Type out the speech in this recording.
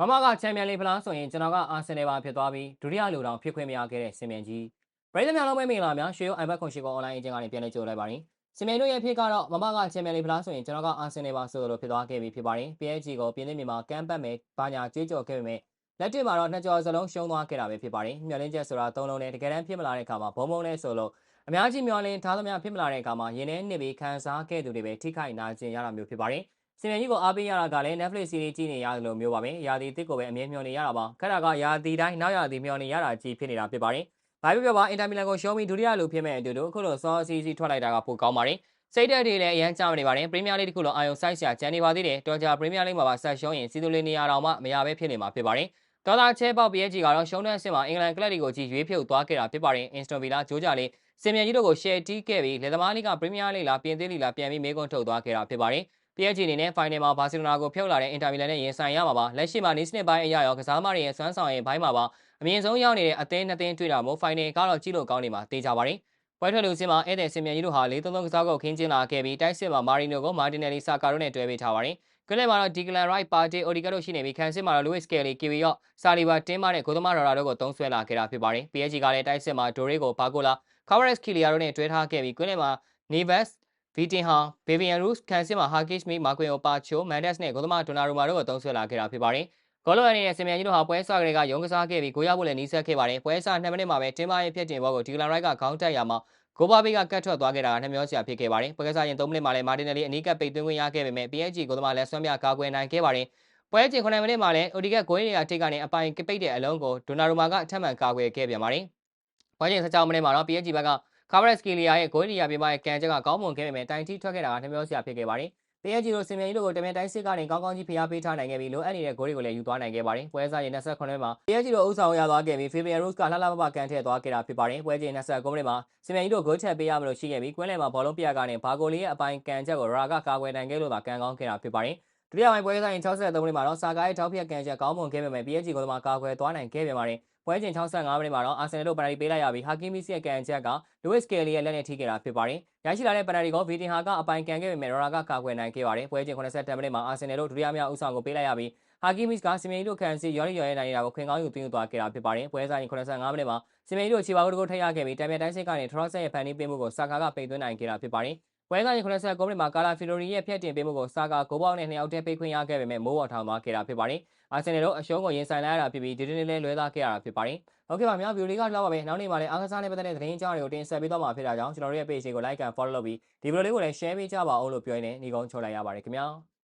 မမကချန်ပီယံလိဖလားဆိုရင်ကျွန်တော်ကအာဆင်နယ်ပါဖြစ်သွားပြီးဒုတိယလူတောင်ဖြစ်ခွင့်မရခဲ့တဲ့စင်မြန်ကြီးပရိသတ်များလုံးပဲမင်္ဂလာများရွှေရိုးအိုင်ဘက်ခွန်ရှိကောအွန်လိုင်းအကျဉ်းကနေပြန်လည်ကြိုလိုက်ပါတယ်စင်မြန်တို့ရဲ့ဖြစ်ကတော့မမကချန်ပီယံလိဖလားဆိုရင်ကျွန်တော်ကအာဆင်နယ်ပါဆိုလိုဖြစ်သွားခဲ့ပြီဖြစ်ပါတယ် PSG ကိုပြင်းသစ်မြန်မာကမ်းပတ်မယ်ဘာညာကြွေးကြော်ခဲ့ပေမဲ့လက်တွေ့မှာတော့နှစ်ကြော်စလုံးရှုံးသွားခဲ့တာပဲဖြစ်ပါတယ်မျှော်လင့်ချက်ဆိုတာသုံးလုံးနဲ့တကယ်တမ်းဖြစ်မလာတဲ့အခါမှာဘုံဘုံနဲ့ဆိုလို့အများကြီးမျှော်လင့်ထားသမျှဖြစ်မလာတဲ့အခါမှာရင်းနှီးနေပြီးခံစားခဲ့သူတွေပဲထိခိုက်နာကျင်ရတာမျိုးဖြစ်ပါတယ် စင်မြန်ကြီးကိုအားပေးရတာကလည်း Netflix series ကြည့်နေရတယ်လို့မျိုးပါပဲ။ရာသီတစ်ကိုပဲအမြဲမျှော်နေရတာပါ။ခက်တာကရာသီတိုင်းနောက်ရာသီမျှော်နေရတာကြီးဖြစ်နေတာဖြစ်ပါတယ်။ဘာဖြစ်ဖြစ်ပါအင်တာမီလန်ကိုရှုံးပြီးဒုတိယလူဖြစ်မဲ့အတူတူအခုလိုစောစီစီထွက်လိုက်တာကပိုကောင်းပါတယ်။စိတ်တက်တွေလည်းအရန်ကြမနေပါတယ်။ပရီးမီးယားလိတစ်ခုလုံးအာယုံစိုက်ဆရာကျန်နေပါသေးတယ်။တော်ကြာပရီးမီးယားလိမှာပါဆက်ရှုံးရင်စီသူလီနေရာတော်မှမရဘဲဖြစ်နေမှာဖြစ်ပါတယ်။ဒေါ်လာချဲပေါက် PSG ကတော့ရှုံးတဲ့အဆင့်မှာအင်္ဂလန်ကလပ်တွေကိုကြီးရွေးဖြုတ်သွားခဲ့တာဖြစ်ပါတယ်။အင်စတိုဗီလာဂျိုးဂျာလေးစင်မြန်ကြီးတို့ကိုရှယ်တီးခဲ့ပြီးလက်သမားလိကပရီးမီးယားလိလာပြင်သစ်လိလာပြန်ပြီးမေးခွန်းထုတ်သွားခဲ့တာဖြစ်ပါတယ်။ PSG အနေနဲ့ final မှာဘာစီလိုနာကိုဖျောက်လာတဲ့အင်တာမီလန်နဲ့ရင်ဆိုင်ရမှာပါလက်ရှိမှာနေစနစ်ပိုင်းအရာရောကစားမတွေရဲ့စွမ်းဆောင်ရည်ဘိုင်းမှာပါအမြင့်ဆုံးရောက်နေတဲ့အသင်းနှစ်သင်းတွေ့တာမို့ final ကတော့ကြည့်လို့ကောင်းနေမှာတေးကြပါတယ်ပွဲထွက်လူစင်းမှာဧည့်သည်စင်မြန်ကြီးတို့ဟာ၄၃၃ကစားကုတ်ခင်းကျင်းလာခဲ့ပြီးတိုက်စစ်မှာမာရီနိုကိုမာတင်နယ်လီဆာကာတို့နဲ့တွဲပေးထားပါတယ်ကွင်းလယ်မှာတော့ဒီကလန်ရိုက်ပါတီအိုဒီကတို့ရှိနေပြီးခန်းစစ်မှာတော့လူးစ်ကယ်လီကီဝီရော့ဆာလီဘာတင်းမာနဲ့ဂိုသမရာရာတို့ကိုတုံးဆွဲလာခဲ့တာဖြစ်ပါတယ် PSG ကလည်းတိုက်စစ်မှာဒိုရီကိုဘာကိုလာကာဗရက်စ်ကီလီယာတို့နဲ့တွဲထားခဲ့ပြီးကွင်းလယ်မှာနီဗက်စ် ဗီတင်ဟာဘေဗီယန်ရူးကန်စစ်မှာဟာကစ်မီမာကွင်ယိုပါချိုမန်ဒက်စ်နဲ့ဂိုသမဒိုနာရူမာတို့ကိုတုံးဆွဲလာခဲ့တာဖြစ်ပါတယ်ဂိုလိုအနေနဲ့စင်မြန်ကြီးတို့ဟာပွဲစားကလေးကရုံးကစားခဲ့ပြီးဂိုးရဖို့လည်းနီးစပ်ခဲ့ပါတယ်ပွဲစား2မိနစ်မှာပဲတင်းမာရဲ့ဖြစ်တင်ဘောကိုဒီကလန်ရိုက်ကခေါင်းတက်ရမှာဂိုဘာဘေးကကတ်ထွက်သွားခဲ့တာကနှမျောစရာဖြစ်ခဲ့ပါတယ်ပွဲကစားရင်3မိနစ်မှာလည်းမာတင်နယ်လီအနီးကပ်ပိတ်သွင်းခွင့်ရခဲ့ပေမဲ့ PSG ဂိုသမလည်းဆွမ်းပြကာကွယ်နိုင်ခဲ့ပါတယ်ပွဲချိန်9မိနစ်မှာလည်းအိုဒီကက်ဂိုးရီယာထိတ်ကနေအပိုင်ကပိတ်တဲ့အလုံးကိုဒိုနာရူမာကအထက်မှန်ကာကွယ်ခဲ့ပြန်ပါတယ်ပွဲချိန်16မိနစ်မှာတော့ PSG ဘက်က ကာဗရက်စကီလီယာရဲ့ဂိုးရီယာပြပရဲ့ကန်ချက်ကကောင်းမွန်ခဲ့ပေမဲ့တိုင်တီထွက်ခဲ့တာကနှမျောစရာဖြစ်ခဲ့ပါတယ်။ PSG တို့စင်မြန်ကြီးတို့ကိုတမန်တိုင်းစစ်ကနေကောင်းကောင်းကြီးဖျားပေးထားနိုင်ခဲ့ပြီးလိုအပ်နေတဲ့ဂိုးတွေကိုလည်းယူသွားနိုင်ခဲ့ပါတယ်။ပွဲစားရင်29မှာ PSG တို့အုပ်ဆောင်ရသွားခဲ့ပြီး Fabian Ruiz ကလှလှပပကန်ထည့်သွားခဲ့တာဖြစ်ပါတယ်။ပွဲချိန်29မိနစ်မှာစင်မြန်ကြီးတို့ဂိုးချက်ပေးရမလို့ရှိခဲ့ပြီးကွင်းလယ်မှာဘောလုံးပြကနေဘာဂိုလီရဲ့အပိုင်ကန်ချက်ကိုရာကကာကွယ်နိုင်ခဲ့လို့သာကန်ကောင်းခဲ့တာဖြစ်ပါတယ်။ဒုတိယပိုင်းပွဲစားရင်63မိနစ်မှာတော့စာကားရဲ့ထောက်ဖြတ်ကန်ချက်ကောင်းမွန်ခဲ့ပေမဲ့ PSG ကိုယ်မှကာကွယ်သွားနိုင်ခဲ့ပြန်ပါတယ်။ ပွဲချိန်65မိနစ်မှာတော့အာဆင်နယ်တို့ပန်နယ်တီပေးလိုက်ရပြီးဟာကီမီစီရဲ့ကန်ချက်ကလူးစ်ကယ်လီရဲ့လက်နဲ့ထိခဲ့တာဖြစ်ပါတယ်။ရရှိလာတဲ့ပန်နယ်တီကိုဗီတင်ဟာကအပိုင်ကန်ခဲ့ပေမဲ့ရော်ရာကကာကွယ်နိုင်ခဲ့ပါတယ်။ပွဲချိန်80မိနစ်မှာအာဆင်နယ်တို့ဒုတိယမြောက်ဥဆောင်ကိုပေးလိုက်ရပြီးဟာကီမစ်ကစီမီတို့ခံစီရော်ရီရော်ရဲ့နိုင်တာကိုခွင်ကောင်းယူသွင်းသွားခဲ့တာဖြစ်ပါတယ်။ပွဲစားရင်85မိနစ်မှာစီမီတို့ချီပါကိုတကိုထိရခဲ့ပြီးတံပြန်တိုင်းစစ်ကနေထရော့ဆက်ရဲ့ဖန်နီးပေးမှုကိုဆာကာကပိတ်သွင်းနိုင်ခဲ့တာဖြစ်ပါတယ်။ ပွဲစားရင်89မိနစ်မှာကာလာဖီလိုရီရဲ့ဖျက်တင်ပေးမှုကိုဆာကာကိုပေါက်နဲ့နှစ်ယောက်တည်းပိတ်ခွင့်ရခဲ့ပေမဲ့မိုးပေါ်ထောင်သွားခဲ့တာဖြစ်ပါတယ်။အာဆင်နယ်တို့အရှုံးကိုရင်ဆိုင်လိုက်ရတာဖြစ်ပြီးဒီနေ့လည်းလွဲသားခဲ့ရတာဖြစ်ပါတယ်။ဟုတ်ကဲ့ပါများဗီဒီယိုလေးကတော့ပါပဲနောက်နေ့မှလည်းအားကစားနဲ့ပတ်သက်တဲ့သတင်းကြောင်းတွေကိုတင်ဆက်ပေးတော့မှာဖြစ်တာကြောင့်ကျွန်တော်တို့ရဲ့ page ကို like and follow လုပ်ပြီးဒီဗီဒီယိုလေးကိုလည်း share ပေးကြပါအောင်လို့ပြောရင်းနဲ့ညီကုန်းချုပ်လိုက်ရပါတယ်ခင်ဗျာ။